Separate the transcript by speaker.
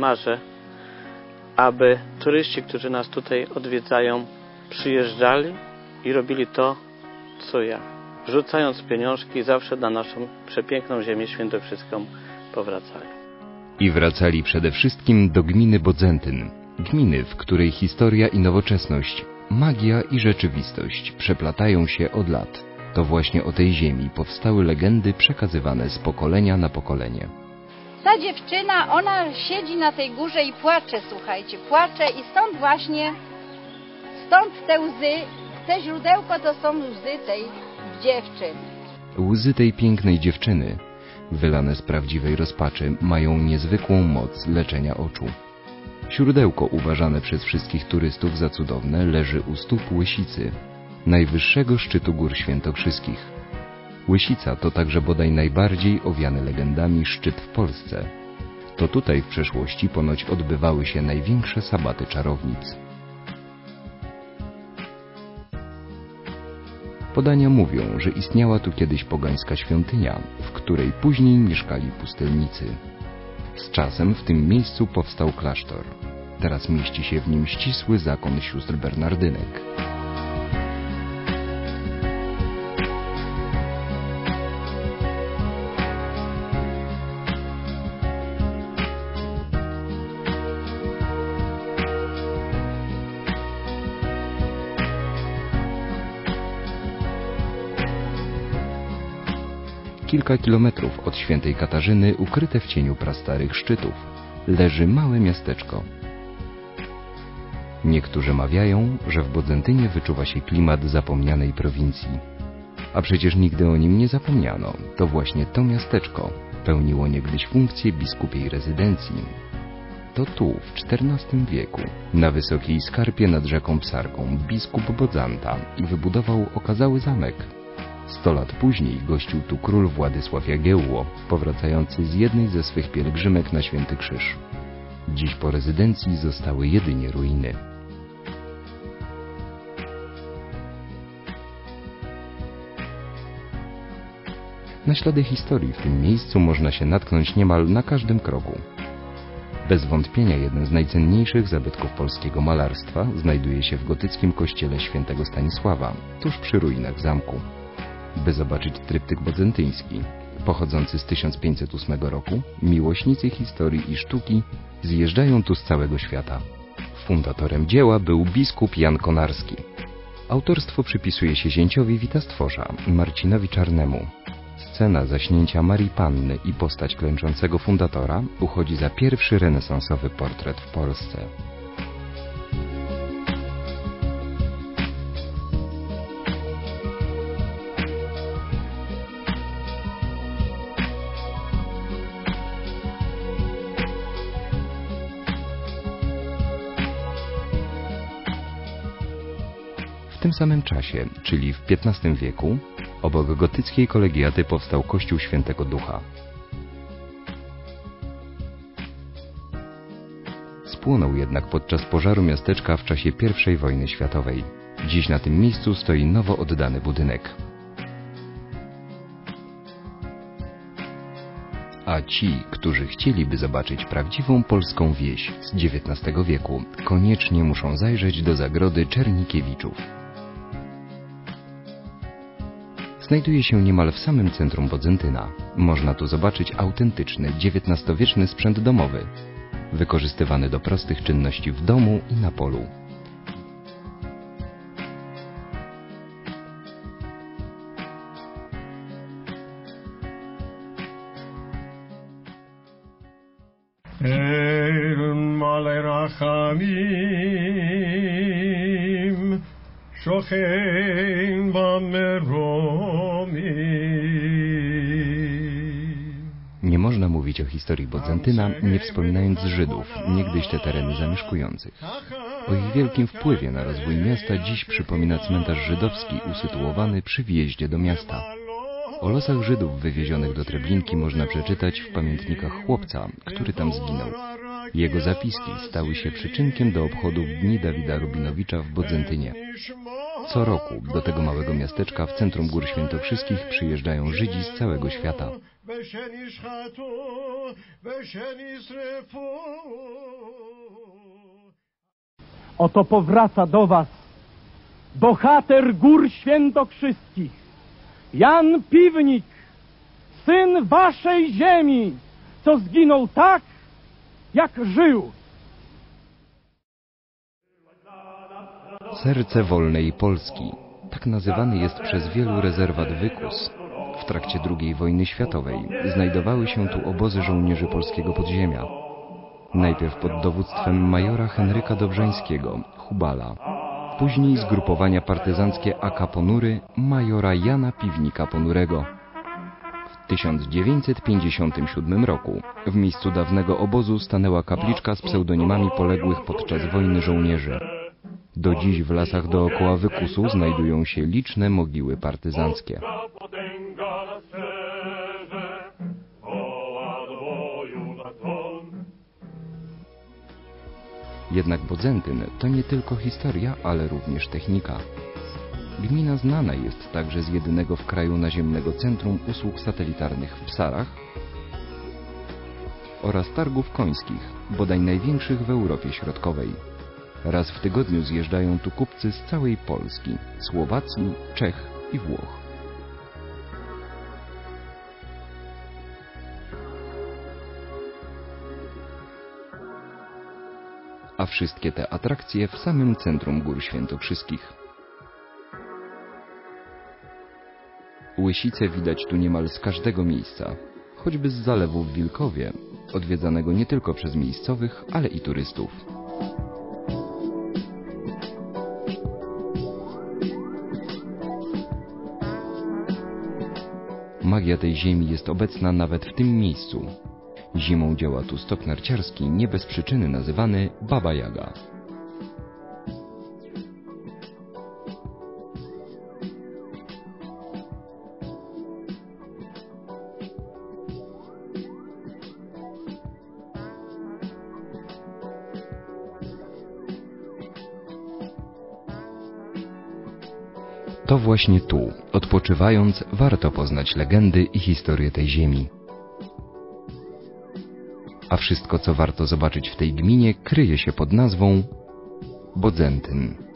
Speaker 1: marzę, aby turyści, którzy nas tutaj odwiedzają, przyjeżdżali i robili to, co ja. Rzucając pieniążki zawsze na naszą przepiękną ziemię świętokrzyską powracali.
Speaker 2: I wracali przede wszystkim do gminy Bodzentyn. Gminy, w której historia i nowoczesność, magia i rzeczywistość przeplatają się od lat. To właśnie o tej ziemi powstały legendy przekazywane z pokolenia na pokolenie.
Speaker 3: Ta dziewczyna, ona siedzi na tej górze i płacze, słuchajcie, płacze i stąd właśnie, stąd te łzy, te źródełko to są łzy tej dziewczyny.
Speaker 2: Łzy tej pięknej dziewczyny, wylane z prawdziwej rozpaczy, mają niezwykłą moc leczenia oczu. Źródełko uważane przez wszystkich turystów za cudowne leży u stóp Łysicy, najwyższego szczytu gór świętokrzyskich. Łysica to także bodaj najbardziej owiany legendami szczyt w Polsce. To tutaj w przeszłości ponoć odbywały się największe sabaty czarownic. Podania mówią, że istniała tu kiedyś pogańska świątynia, w której później mieszkali pustelnicy. Z czasem w tym miejscu powstał klasztor. Teraz mieści się w nim ścisły zakon sióstr Bernardynek. Kilka kilometrów od świętej Katarzyny, ukryte w cieniu prastarych szczytów, leży małe miasteczko. Niektórzy mawiają, że w Bodzentynie wyczuwa się klimat zapomnianej prowincji. A przecież nigdy o nim nie zapomniano. To właśnie to miasteczko pełniło niegdyś funkcję biskupiej rezydencji. To tu, w XIV wieku, na wysokiej skarpie nad rzeką Psarką, biskup Bodzanta wybudował okazały zamek, Sto lat później gościł tu król Władysław Jagiełło, powracający z jednej ze swych pielgrzymek na Święty Krzyż. Dziś po rezydencji zostały jedynie ruiny. Na ślady historii w tym miejscu można się natknąć niemal na każdym kroku. Bez wątpienia jeden z najcenniejszych zabytków polskiego malarstwa znajduje się w gotyckim kościele świętego Stanisława, tuż przy ruinach zamku by zobaczyć tryptyk bodzentyński. Pochodzący z 1508 roku, miłośnicy historii i sztuki zjeżdżają tu z całego świata. Fundatorem dzieła był biskup Jan Konarski. Autorstwo przypisuje się zięciowi Witastworza, Marcinowi Czarnemu. Scena zaśnięcia Marii Panny i postać klęczącego fundatora uchodzi za pierwszy renesansowy portret w Polsce. Tym samym czasie, czyli w XV wieku, obok gotyckiej kolegiaty powstał kościół Świętego Ducha. Spłonął jednak podczas pożaru miasteczka w czasie I wojny światowej. Dziś na tym miejscu stoi nowo oddany budynek. A ci, którzy chcieliby zobaczyć prawdziwą polską wieś z XIX wieku, koniecznie muszą zajrzeć do zagrody Czernikiewiczów Znajduje się niemal w samym centrum Bodzentyna. Można tu zobaczyć autentyczny, XIX-wieczny sprzęt domowy, wykorzystywany do prostych czynności w domu i na polu.
Speaker 4: שוכן
Speaker 2: Nie Mówić o historii Bodzentyna, nie wspominając Żydów, niegdyś te tereny zamieszkujących. O ich wielkim wpływie na rozwój miasta dziś przypomina cmentarz żydowski usytuowany przy wjeździe do miasta. O losach Żydów wywiezionych do Treblinki można przeczytać w pamiętnikach chłopca, który tam zginął. Jego zapiski stały się przyczynkiem do obchodów Dni Dawida Rubinowicza w Bodzentynie. Co roku do tego małego miasteczka w centrum Gór Świętokrzyskich przyjeżdżają Żydzi z całego świata.
Speaker 4: Oto powraca do was bohater gór świętokrzyskich, Jan Piwnik, syn waszej ziemi, co zginął tak, jak żył.
Speaker 2: Serce wolnej Polski. Tak nazywany jest przez wielu rezerwat Wykus. W trakcie II wojny światowej znajdowały się tu obozy żołnierzy polskiego podziemia. Najpierw pod dowództwem majora Henryka Dobrzańskiego, Hubala. Później zgrupowania partyzanckie AK Ponury majora Jana Piwnika Ponurego. W 1957 roku w miejscu dawnego obozu stanęła kapliczka z pseudonimami poległych podczas wojny żołnierzy. Do dziś w lasach dookoła Wykusu znajdują się liczne mogiły partyzanckie. Jednak Bodzentyn to nie tylko historia, ale również technika. Gmina znana jest także z jedynego w kraju naziemnego centrum usług satelitarnych w Psarach oraz targów końskich, bodaj największych w Europie Środkowej. Raz w tygodniu zjeżdżają tu kupcy z całej Polski, Słowacji, Czech i Włoch. A wszystkie te atrakcje w samym centrum Gór Świętokrzyskich. Łysice widać tu niemal z każdego miejsca, choćby z zalewu w Wilkowie, odwiedzanego nie tylko przez miejscowych, ale i turystów. Magia tej ziemi jest obecna nawet w tym miejscu. Zimą działa tu stok narciarski, nie bez przyczyny nazywany Baba Jaga. To właśnie tu, odpoczywając, warto poznać legendy i historię tej ziemi. A wszystko, co warto zobaczyć w tej gminie, kryje się pod nazwą Bodzentyn.